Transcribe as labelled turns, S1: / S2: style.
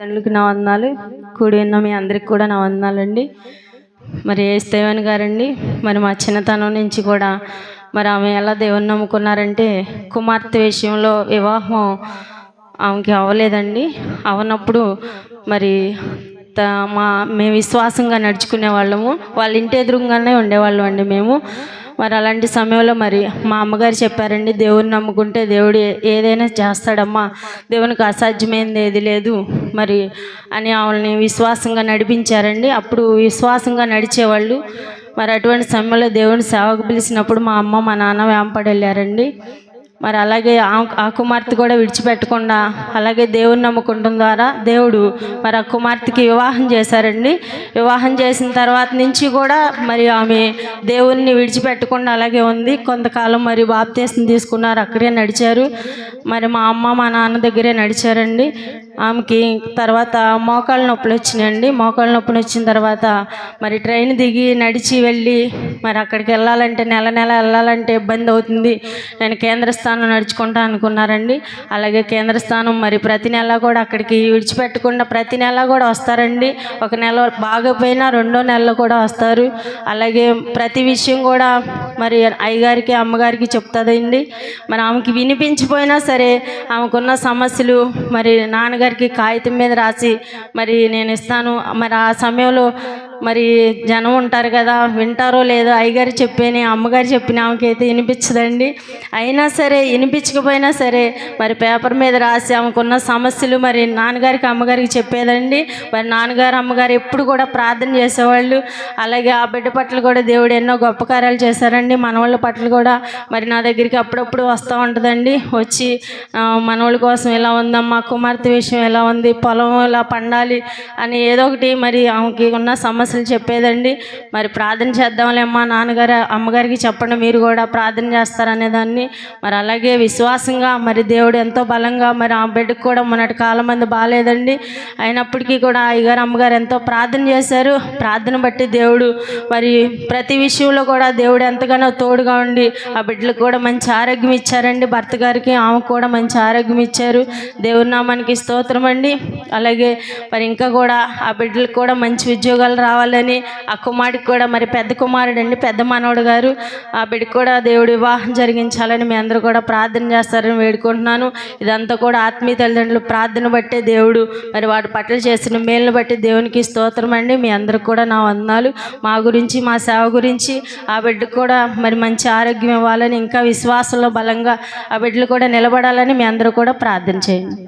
S1: తండ్రులకి నా వందనాలు కూడి ఉన్న మీ అందరికి కూడా నా వందనాలండి మరి ఏస్తేవన్ గారండి మరి మా చిన్నతనం నుంచి కూడా మరి ఆమె ఎలా దేవుని నమ్ముకున్నారంటే కుమార్తె విషయంలో వివాహం ఆమెకి అవ్వలేదండి. అవనప్పుడు మరి త మా మేము విశ్వాసంగా నడుచుకునే వాళ్ళము. వాళ్ళ ఇంటి ఎదురుగానే ఉండేవాళ్ళం అండి మేము. మరి అలాంటి సమయంలో మరి మా అమ్మగారు చెప్పారండి దేవుని నమ్ముకుంటే దేవుడు ఏదైనా చేస్తాడమ్మా. దేవునికి అసాధ్యమైనది ఏది లేదు. మరి అని ఆమెల్ని విశ్వాసంగా నడిపించారండి. అప్పుడు విశ్వాసంగా నడిచేవాళ్ళు మరి అటువంటి సమయంలో దేవుని సేవకు పిలిచినప్పుడు మా అమ్మ మా నాన్న వెంపడి వెళ్ళారండి మరి అలాగే ఆ- కుమార్తె కూడా విడిచిపెట్టకుండా అలాగే దేవుని నమ్ముకుంటం ద్వారా దేవుడు మరి ఆ కుమార్తెకి వివాహం చేశారండి. వివాహం చేసిన తర్వాత నుంచి కూడా మరి ఆమె దేవుణ్ణి విడిచిపెట్టకుండా అలాగే ఉంది. కొంతకాలం మరి బాప్తీసం తీసుకున్నారు అక్కడే నడిచారు. మరి మా అమ్మ మా నాన్న దగ్గరే నడిచారండి. ఆమెకి తర్వాత మోకాళ్ళ నొప్పులు వచ్చినాయండి. మోకాళ్ళ నొప్పులు వచ్చిన తర్వాత మరి ట్రైన్ దిగి నడిచి వెళ్ళి మరి అక్కడికి వెళ్ళాలంటే నెల నెల వెళ్ళాలంటే ఇబ్బంది అవుతుంది. నేను కేంద్ర స్థానం నడుచుకుంటా అనుకున్నారండి. అలాగే కేంద్ర స్థానం మరి ప్రతి నెల కూడా అక్కడికి విడిచిపెట్టకుండా ప్రతి నెల కూడా వస్తారండి. ఒక నెల బాగపోయినా రెండో నెలలో కూడా వస్తారు. అలాగే ప్రతి విషయం కూడా మరి అయ్యగారికి అమ్మగారికి చెప్తుందండి. మరి ఆమెకి వినిపించిపోయినా సరే ఆమెకున్న సమస్యలు మరి నాన్నగారికి కాగితం మీద రాసి మరి నేను ఇస్తాను. మరి ఆ సమయంలో మరి జనం ఉంటారు కదా వింటారో లేదో అయ్యగారు చెప్పేని అమ్మగారు చెప్పిన ఆమెకైతే వినిపించదండి. అయినా సరే వినిపించకపోయినా సరే మరి పేపర్ మీద రాసి ఆమెకున్న సమస్యలు మరి నాన్నగారికి అమ్మగారికి చెప్పేదండి. మరి నాన్నగారు అమ్మగారు ఎప్పుడు కూడా ప్రార్థన చేసేవాళ్ళు. అలాగే ఆ బిడ్డ పట్ల కూడా దేవుడు ఎన్నో గొప్ప కార్యాలు చేశారండి. మనవాళ్ళ పట్ల కూడా మరి నా దగ్గరికి అప్పుడప్పుడు వస్తూ ఉంటుందండి. వచ్చి మనవాళ్ళ కోసం ఎలా ఉందమ్మా కుమార్తె విషయం ఎలా ఉంది పొలం ఎలా పండాలి అని ఏదో ఒకటి మరి ఆమెకి ఉన్న సమస్య అసలు చెప్పేదండి? మరి ప్రార్థన చేద్దాంలేమ్మా నాన్నగారు అమ్మగారికి చెప్పండి మీరు కూడా ప్రార్థన చేస్తారనే దాన్ని. మరి అలాగే విశ్వాసంగా మరి దేవుడు ఎంతో బలంగా మరి ఆ బిడ్డకు కూడా మొన్నటి కాలం మంది బాగాలేదండి అయినప్పటికీ కూడా అయ్యగారు అమ్మగారు ఎంతో ప్రార్థన చేశారు. ప్రార్థన బట్టి దేవుడు మరి ప్రతి విషయంలో కూడా దేవుడు ఎంతగానో తోడుగా ఉండి ఆ బిడ్డలకు కూడా మంచి ఆరోగ్యం ఇచ్చారండి. భర్త గారికి ఆమెకు కూడా మంచి ఆరోగ్యం ఇచ్చారు. దేవుని నామానికి స్తోత్రం అండి. అలాగే మరి ఇంకా కూడా ఆ బిడ్డలకు కూడా మంచి ఉద్యోగాలు కావాలని ఆ కుమారుడికి కూడా మరి పెద్ద కుమారుడు అండి పెద్ద మనవడు గారు. ఆ బిడ్డకు కూడా దేవుడు వివాహం జరిగించాలని మీ అందరూ కూడా ప్రార్థన చేస్తారని వేడుకుంటున్నాను. ఇదంతా కూడా ఆత్మీయ తల్లిదండ్రులు ప్రార్థన బట్టే దేవుడు మరి వాటి పట్ల చేసిన మేలును బట్టి దేవునికి స్తోత్రం అండి. మీ అందరికి కూడా నా వందనాలు. మా గురించి మా సేవ గురించి ఆ బిడ్డకు కూడా మరి మంచి ఆరోగ్యం ఇవ్వాలని ఇంకా విశ్వాసంలో బలంగా ఆ బిడ్డలు కూడా నిలబడాలని మీ అందరూ కూడా ప్రార్థన చేయండి.